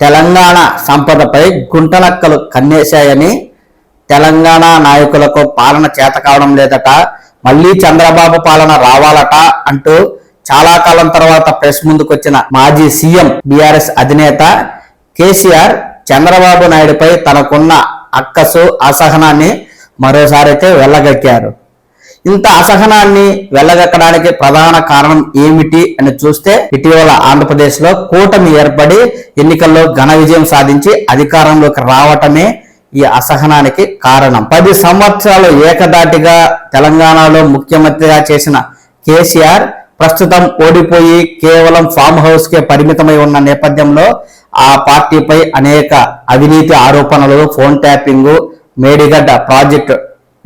తెలంగాణ సంపదపై గుంటనక్కలు కన్నేశాయని తెలంగాణ నాయకులకు పాలన చేత కావడం లేదట మళ్ళీ చంద్రబాబు పాలన రావాలట అంటూ చాలా కాలం తర్వాత ప్రెస్ ముందుకొచ్చిన మాజీ సీఎం బీఆర్ఎస్ అధినేత కేసీఆర్ చంద్రబాబు నాయుడుపై తనకున్న అక్కసు అసహనాన్ని మరోసారి అయితే వెళ్ళగక్కారు ఇంత అసహనాన్ని వెళ్ళగక్కడానికి ప్రధాన కారణం ఏమిటి అని చూస్తే ఇటీవల ఆంధ్రప్రదేశ్లో కూటమి ఏర్పడి ఎన్నికల్లో ఘన విజయం సాధించి అధికారంలోకి రావటమే ఈ అసహనానికి కారణం. పది సంవత్సరాలు ఏకదాటిగా తెలంగాణలో ముఖ్యమంత్రిగా చేసిన కేసీఆర్ ప్రస్తుతం ఓడిపోయి కేవలం ఫామ్ హౌస్ కే పరిమితమై ఉన్న నేపథ్యంలో ఆ పార్టీపై అనేక అవినీతి ఆరోపణలు phone tapping Medigadda project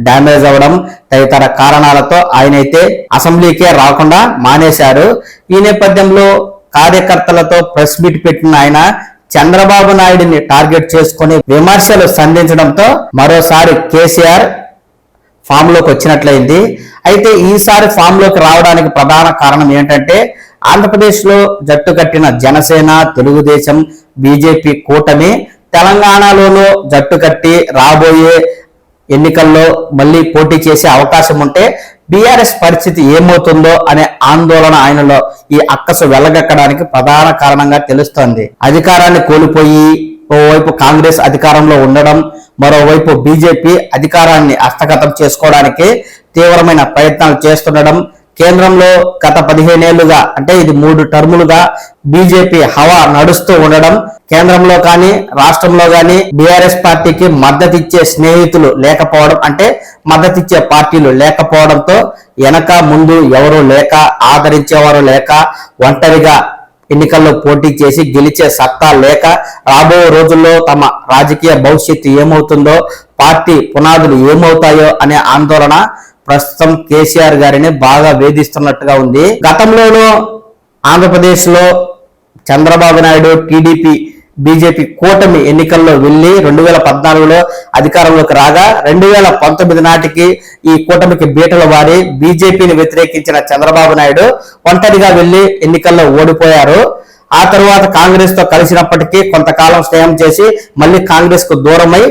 damage అవ్వడం తదితర కారణాలతో ఆయన అయితే అసెంబ్లీకే రాకుండా మానేశారు. ఈ నేపథ్యంలో కార్యకర్తలతో ప్రెస్ మీట్ పెట్టిన ఆయన చంద్రబాబు నాయుడిని టార్గెట్ చేసుకుని విమర్శలు సంధించడంతో మరోసారి కేసీఆర్ ఫామ్లోకి వచ్చినట్లయింది. అయితే ఈసారి ఫామ్లోకి రావడానికి ప్రధాన కారణం ఏంటంటే ఆంధ్రప్రదేశ్లో జట్టు కట్టిన జనసేన తెలుగుదేశం బీజేపీ కూటమి తెలంగాణలోనూ జట్టు కట్టి రాబోయే ఎన్నికల్లో మళ్ళీ పోటీ చేసే అవకాశం ఉంటే బీఆర్ఎస్ పరిస్థితి ఏమవుతుందో అనే ఆందోళన ఆయనలో ఈ అక్కసు వెళ్ళగక్కడానికి ప్రధాన కారణంగా తెలుస్తోంది. అధికారాన్ని కోల్పోయి ఓవైపు కాంగ్రెస్ అధికారంలో ఉండడం మరోవైపు బీజేపీ అధికారాన్ని హస్తగతం చేసుకోవడానికి తీవ్రమైన ప్రయత్నాలు చేస్తుండడం కేంద్రంలో గత పదిహేనేళ్ళుగా అంటే ఇది మూడు టర్ములుగా బీజేపీ హవా నడుస్తూ ఉండడం కేంద్రంలో కానీ రాష్ట్రంలో కానీ బీఆర్ఎస్ పార్టీకి మద్దతిచ్చే స్నేహితులు లేకపోవడం అంటే మద్దతిచ్చే పార్టీలు లేకపోవడంతో వెనక ముందు ఎవరు లేక ఆదరించేవారు లేక ఒంటరిగా ఎన్నికల్లో పోటీ చేసి గెలిచే సత్తా లేక రాబో రోజుల్లో తమ రాజకీయ భవిష్యత్తు ఏమవుతుందో పార్టీ పునాదులు ఏమవుతాయో అనే ఆందోళన ప్రస్తుతం కేసీఆర్ గారిని బాగా వేధిస్తున్నట్టుగా ఉంది. గతంలోనూ ఆంధ్రప్రదేశ్లో చంద్రబాబు నాయుడు టీడీపీ బీజేపీ కూటమి ఎన్నికల్లో వెళ్ళి రెండు వేల పద్నాలుగులో అధికారంలోకి రాగా రెండు వేల పంతొమ్మిది నాటికి ఈ కూటమికి బీటలు వారి బీజేపీని వ్యతిరేకించిన చంద్రబాబు నాయుడు ఒంటరిగా వెళ్ళి ఎన్నికల్లో ఓడిపోయారు. ఆ తర్వాత కాంగ్రెస్తో కలిసినప్పటికీ కొంతకాలం స్నేహం చేసి మళ్ళీ కాంగ్రెస్కు దూరమై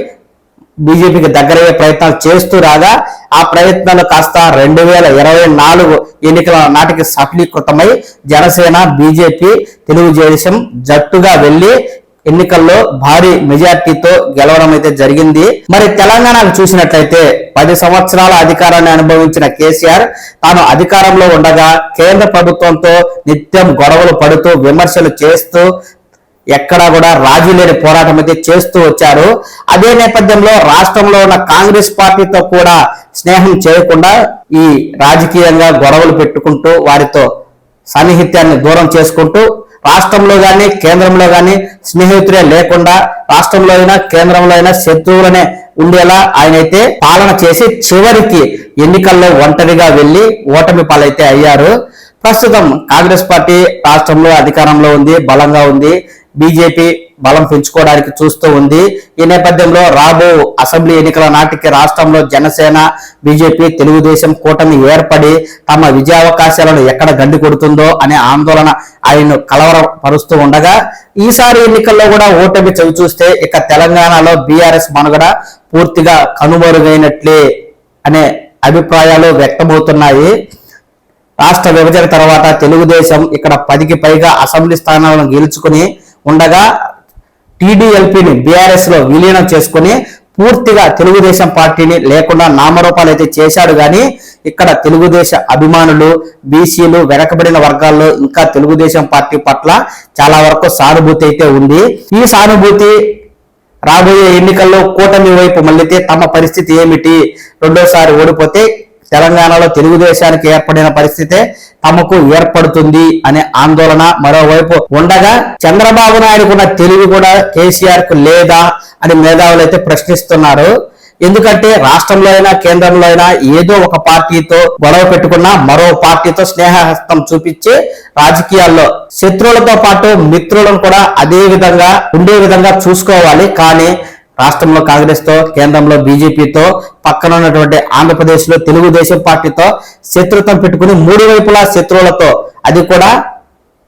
బీజేపీకి దగ్గరయ్యే ప్రయత్నాలు చేస్తూ రాగా ఆ ప్రయత్నాలు కాస్త రెండు వేల ఇరవై నాలుగు ఎన్నికల నాటికి సఫలీకృతమై జనసేన బీజేపీ తెలుగుదేశం జట్టుగా వెళ్ళి ఎన్నికల్లో భారీ మెజార్టీతో గెలవడం అయితే జరిగింది. మరి తెలంగాణకు చూసినట్లయితే పది సంవత్సరాల అధికారాన్ని అనుభవించిన కేసీఆర్ తాను అధికారంలో ఉండగా కేంద్ర ప్రభుత్వంతో నిత్యం గొడవలు పడుతూ విమర్శలు చేస్తూ ఎక్కడా కూడా రాజీ లేని పోరాటం అయితే చేస్తూ వచ్చారు. అదే నేపథ్యంలో రాష్ట్రంలో ఉన్న కాంగ్రెస్ పార్టీతో కూడా స్నేహం చేయకుండా ఈ రాజకీయంగా గొడవలు పెట్టుకుంటూ వారితో సన్నిహిత్యాన్ని దూరం చేసుకుంటూ రాష్ట్రంలో కానీ కేంద్రంలో కానీ స్నేహితులే లేకుండా రాష్ట్రంలో అయినా కేంద్రంలో అయినా శత్రువులనే ఉండేలా ఆయన అయితే పాలన చేసి చివరికి ఎన్నికల్లో ఒంటరిగా వెళ్ళి ఓటమి పాలైతే అయ్యారు. ప్రస్తుతం కాంగ్రెస్ పార్టీ రాష్ట్రంలో అధికారంలో ఉంది బలంగా ఉంది. బీజేపీ బలం పెంచుకోవడానికి చూస్తూ ఉంది. ఈ నేపథ్యంలో రాబో అసెంబ్లీ ఎన్నికల నాటికి రాష్ట్రంలో జనసేన బీజేపీ తెలుగుదేశం కూటమి ఏర్పడి తమ విజయావకాశాలను ఎక్కడ గండి కొడుతుందో అనే ఆందోళన ఆయన కలవరపరుస్తూ ఉండగా ఈసారి ఎన్నికల్లో కూడా ఓటమి చవి చూస్తే ఇక తెలంగాణలో బీఆర్ఎస్ మనుగడ పూర్తిగా కనుమరుగైనట్లే అనే అభిప్రాయాలు వ్యక్తమవుతున్నాయి. రాష్ట్ర విభజన తర్వాత తెలుగుదేశం ఇక్కడ పదికి పైగా అసెంబ్లీ స్థానాలను గెలుచుకుని ఉండగా టీడీఎల్పీని బీఆర్ఎస్లో విలీనం చేసుకుని పూర్తిగా తెలుగుదేశం పార్టీని లేకుండా నామరూపాలు అయితే చేశాడు కానీ ఇక్కడ తెలుగుదేశ అభిమానులు బీసీలు వెనకబడిన వర్గాల్లో ఇంకా తెలుగుదేశం పార్టీ పట్ల చాలా వరకు సానుభూతి అయితే ఉంది. ఈ సానుభూతి రాబోయే ఎన్నికల్లో కూటమి వైపు మళ్ళీతే తమ పరిస్థితి ఏమిటి? రెండోసారి ఓడిపోతే తెలంగాణలో తెలుగుదేశానికి ఏర్పడిన పరిస్థితే తమకు ఏర్పడుతుంది అనే ఆందోళన మరోవైపు ఉండగా చంద్రబాబు నాయుడుకున్న తెలివి కూడా కేసీఆర్కు లేదా అని మేధావులు అయితే ప్రశ్నిస్తున్నారు. ఎందుకంటే రాష్ట్రంలో అయినా కేంద్రంలో అయినా ఏదో ఒక పార్టీతో గొడవ పెట్టుకున్నా మరో పార్టీతో స్నేహహస్తం చూపించి రాజకీయాల్లో శత్రువులతో పాటు మిత్రులను కూడా అదే విధంగా ఉండే విధంగా చూసుకోవాలి. కానీ రాష్ట్రంలో కాంగ్రెస్తో కేంద్రంలో బీజేపీతో పక్కన ఉన్నటువంటి ఆంధ్రప్రదేశ్లో తెలుగుదేశం పార్టీతో శత్రుత్వం పెట్టుకుని మూడు వైపులా శత్రువులతో అది కూడా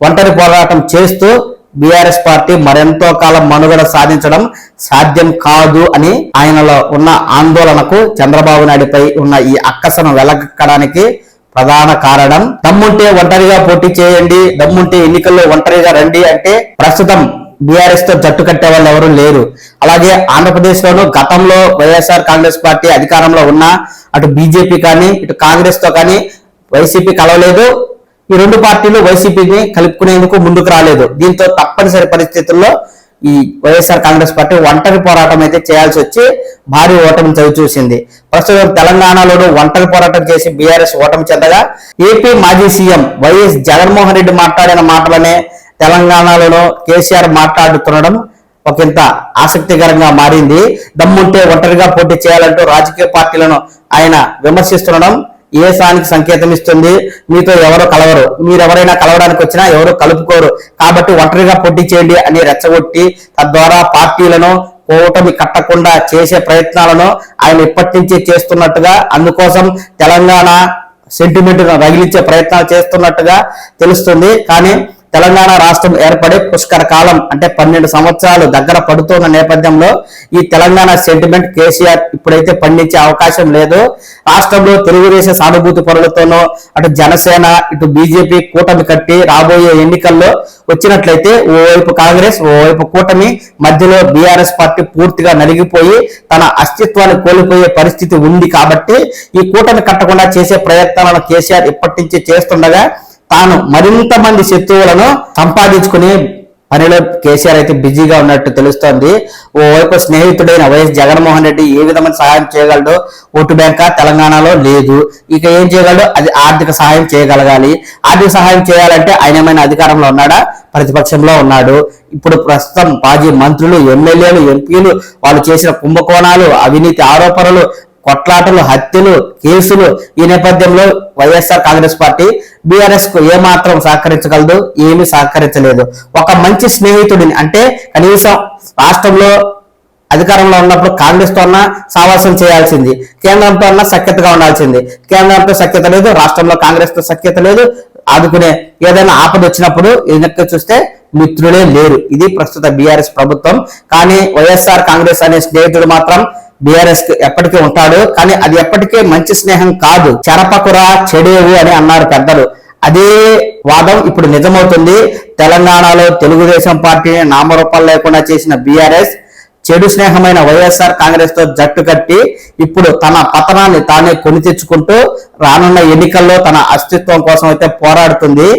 ఒంటరి పోరాటం చేస్తూ బీఆర్ఎస్ పార్టీ మరెంతో కాలం మనుగడ సాధించడం సాధ్యం కాదు అని ఆయనలో ఉన్న ఆందోళనకు చంద్రబాబు నాయుడుపై ఉన్న ఈ అక్కసను వెలగక్కడానికి ప్రధాన కారణం. దమ్ముంటే ఒంటరిగా పోటీ చేయండి దమ్ముంటే ఎన్నికల్లో ఒంటరిగా రండి అంటే ప్రస్తుతం బీఆర్ఎస్తో జట్టు కట్టే వాళ్ళు ఎవరు లేరు. అలాగే ఆంధ్రప్రదేశ్ లోను గతంలో వైఎస్ఆర్ కాంగ్రెస్ పార్టీ అధికారంలో ఉన్న అటు బీజేపీ కానీ ఇటు కాంగ్రెస్తో కానీ వైసీపీ కలవలేదు. ఈ రెండు పార్టీలు వైసీపీని కలుపుకునేందుకు ముందుకు రాలేదు. దీంతో తప్పనిసరి పరిస్థితుల్లో ఈ వైఎస్ఆర్ కాంగ్రెస్ పార్టీ ఒంటరి పోరాటం అయితే చేయాల్సి వచ్చి భారీ ఓటమి చవి చూసింది ప్రస్తుతం తెలంగాణలోనూ ఒంటరి పోరాటం చేసి బీఆర్ఎస్ ఓటమి చెందగా ఏపీ మాజీ సీఎం వైఎస్ జగన్మోహన్ రెడ్డి మాట్లాడిన మాటలనే తెలంగాణలోనూ కేసీఆర్ మాట్లాడుతుండడం ఒకంత ఆసక్తికరంగా మారింది. దమ్ముంటే ఒంటరిగా పోటీ చేయాలంటూ రాజకీయ పార్టీలను ఆయన విమర్శిస్తుండడం ఏ సానికి సంకేతం ఇస్తుంది? మీతో ఎవరు కలవరు? మీరెవరైనా కలవడానికి వచ్చినా ఎవరు కలుపుకోరు. కాబట్టి ఒంటరిగా పోటీ చేయండి అని రెచ్చగొట్టి తద్వారా పార్టీలను కూటమి కట్టకుండా చేసే ప్రయత్నాలను ఆయన ఇప్పటి నుంచి చేస్తున్నట్టుగా అందుకోసం తెలంగాణ సెంటిమెంట్ను రగిలించే ప్రయత్నాలు చేస్తున్నట్టుగా తెలుస్తుంది. కానీ తెలంగాణ రాష్ట్రం ఏర్పడి పుష్కర కాలం అంటే పన్నెండు సంవత్సరాలు దగ్గర పడుతున్న నేపథ్యంలో ఈ తెలంగాణ సెంటిమెంట్ కేసీఆర్ ఇప్పుడైతే పండించే అవకాశం లేదు. రాష్ట్రంలో తెలుగుదేశం సానుభూతి పరులతోనూ అటు జనసేన ఇటు బీజేపీ కూటమి కట్టి రాబోయే ఎన్నికల్లో వచ్చినట్లయితే ఓవైపు కాంగ్రెస్ ఓవైపు కూటమి మధ్యలో బీఆర్ఎస్ పార్టీ పూర్తిగా నలిగిపోయి తన అస్తిత్వాన్ని కోల్పోయే పరిస్థితి ఉంది కాబట్టి ఈ కూటమి కట్టకుండా చేసే ప్రయత్నాలను కేసీఆర్ ఇప్పటి నుంచి చేస్తుండగా తాను మరింత మంది శత్రువులను సంపాదించుకునే పనిలో కేసీఆర్ అయితే బిజీగా ఉన్నట్టు తెలుస్తోంది. ఓవైపు స్నేహితుడైన వైఎస్ జగన్మోహన్ రెడ్డి ఏ విధమైన సహాయం చేయగలడో ఓటు బ్యాంక్ తెలంగాణలో లేదు. ఇక ఏం చేయగలడో అది ఆర్థిక సహాయం చేయగలగాలి. ఆర్థిక సహాయం చేయాలంటే ఆయన ఏమైనా అధికారంలో ఉన్నాడా? ప్రతిపక్షంలో ఉన్నాడు. ఇప్పుడు ప్రస్తుతం మాజీ మంత్రులు ఎమ్మెల్యేలు ఎంపీలు వాళ్ళు చేసిన కుంభకోణాలు అవినీతి ఆరోపణలు కొట్లాటలు హత్యలు కేసులు ఈ నేపథ్యంలో వైఎస్ఆర్ కాంగ్రెస్ పార్టీ బీఆర్ఎస్కు ఏమాత్రం సహకరించగలదు ఏమీ సహకరించలేదు. ఒక మంచి స్నేహితుడిని అంటే కనీసం రాష్ట్రంలో అధికారంలో ఉన్నప్పుడు కాంగ్రెస్తో అన్నా సావాసం చేయాల్సింది కేంద్రంతో అన్నా సఖ్యతగా ఉండాల్సింది. కేంద్రంతో సఖ్యత లేదు రాష్ట్రంలో కాంగ్రెస్తో సఖ్యత లేదు ఆదుకునే ఏదైనా ఆపద వచ్చినప్పుడు వెనక్కి చూస్తే మిత్రులే లేరు. ఇది ప్రస్తుత బీఆర్ఎస్ ప్రభుత్వం. కానీ వైఎస్ఆర్ కాంగ్రెస్ అనే స్నేహితుడు మాత్రం బీఆర్ఎస్ ఎప్పటికీ ఉంటాడు కానీ అది ఎప్పటికీ మంచి స్నేహం కాదు. చెరపకురా చెడేవు అని అన్నారు పెద్దలు. అదే వాదం ఇప్పుడు నిజమవుతుంది. తెలంగాణలో తెలుగుదేశం పార్టీని నామరూపాలు లేకుండా చేసిన బీఆర్ఎస్ చెడు స్నేహమైన వైఎస్ఆర్ కాంగ్రెస్తో జట్టు కట్టి ఇప్పుడు తన పతనాన్ని తానే కొని తెచ్చుకుంటూ రానున్న ఎన్నికల్లో తన అస్తిత్వం కోసం అయితే పోరాడుతుంది.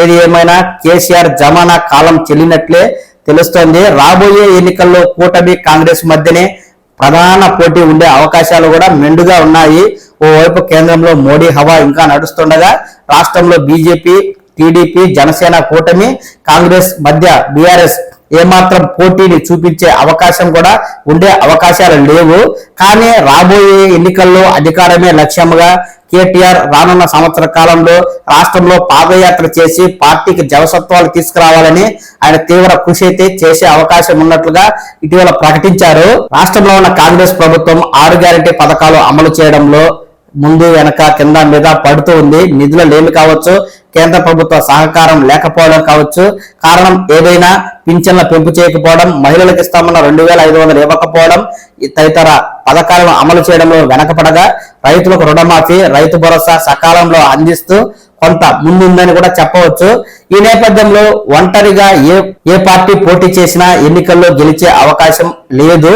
ఏది ఏమైనా కేసీఆర్ జమానా కాలం చెల్లినట్లే తెలుస్తోంది. రాబోయే ఎన్నికల్లో కూటమి కాంగ్రెస్ మధ్యనే ప్రధాన పోటీ ఉండే అవకాశాలు కూడా మెండుగా ఉన్నాయి. ఓవైపు కేంద్రంలో మోడీ హవా ఇంకా నడుస్తుండగా రాష్ట్రంలో బీజేపీ టీడీపీ జనసేన కూటమి కాంగ్రెస్ మధ్య బీఆర్ఎస్ ఏమాత్రం పోటీని చూపించే అవకాశం కూడా ఉండే అవకాశాలు లేవు. కానీ రాబోయే ఎన్నికల్లో అధికారమే లక్ష్యంగా కేటీఆర్ రానున్న సంవత్సర కాలంలో రాష్ట్రంలో పాదయాత్ర చేసి పార్టీకి జవసత్వాలు తీసుకురావాలని ఆయన తీవ్ర కృషి అయితే చేసే అవకాశం ఉన్నట్లుగా ఇటీవల ప్రకటించారు. రాష్ట్రంలో ఉన్న కాంగ్రెస్ ప్రభుత్వం ఆరు గ్యారంటీ పథకాలు అమలు చేయడంలో ముందు వెనక కింద మీద పడుతూ ఉంది. నిధుల లేమి కావచ్చు? కేంద్ర ప్రభుత్వ సహకారం లేకపోవడం కావచ్చు. కారణం ఏదైనా పింఛన్ల పెంపు చేయకపోవడం మహిళలకు ఇస్తామన్న రెండు వేల ఐదు వందలు ఇవ్వకపోవడం తదితర పథకాలను అమలు చేయడంలో వెనకపడగా రైతులకు రుణమాఫీ రైతు భరోసా సకాలంలో అందిస్తూ కొంత ముందుందని కూడా చెప్పవచ్చు. ఈ నేపథ్యంలో ఒంటరిగా ఏ ఏ పార్టీ పోటీ చేసినా ఎన్నికల్లో గెలిచే అవకాశం లేదు.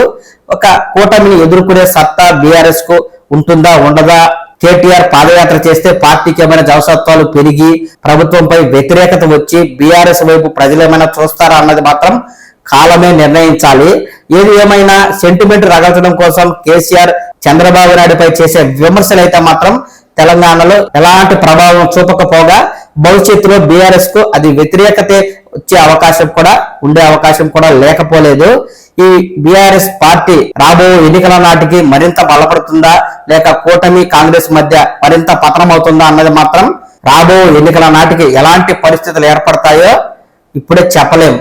ఒక కూటమిని ఎదుర్కొనే సత్తా బీఆర్ఎస్కు ఉంటుందా ఉండదా? కేటీఆర్ పాదయాత్ర చేస్తే పార్టీకి ఏమైనా జవసత్వాలు పెరిగి ప్రభుత్వంపై వ్యతిరేకత వచ్చి బీఆర్ఎస్ వైపు ప్రజలు ఏమైనా చూస్తారా అన్నది మాత్రం కాలమే నిర్ణయించాలి. ఏది ఏమైనా సెంటిమెంట్ రగల్చడం కోసం కేసీఆర్ చంద్రబాబు నాయుడుపై చేసే విమర్శలు అయితే మాత్రం తెలంగాణలో ఎలాంటి ప్రభావం చూపకపోగా భవిష్యత్తులో బీఆర్ఎస్కు అది వ్యతిరేకతే వచ్చే అవకాశం కూడా ఉండే అవకాశం కూడా లేకపోలేదు. ఈ బీఆర్ఎస్ పార్టీ రాబో ఎన్నికల నాటికి మరింత బలపడుతుందా లేక కూటమి కాంగ్రెస్ మధ్య మరింత పతనం అవుతుందా అన్నది మాత్రం రాబో ఎన్నికల నాటికి ఎలాంటి పరిస్థితులు ఏర్పడతాయో ఇప్పుడే చెప్పలేము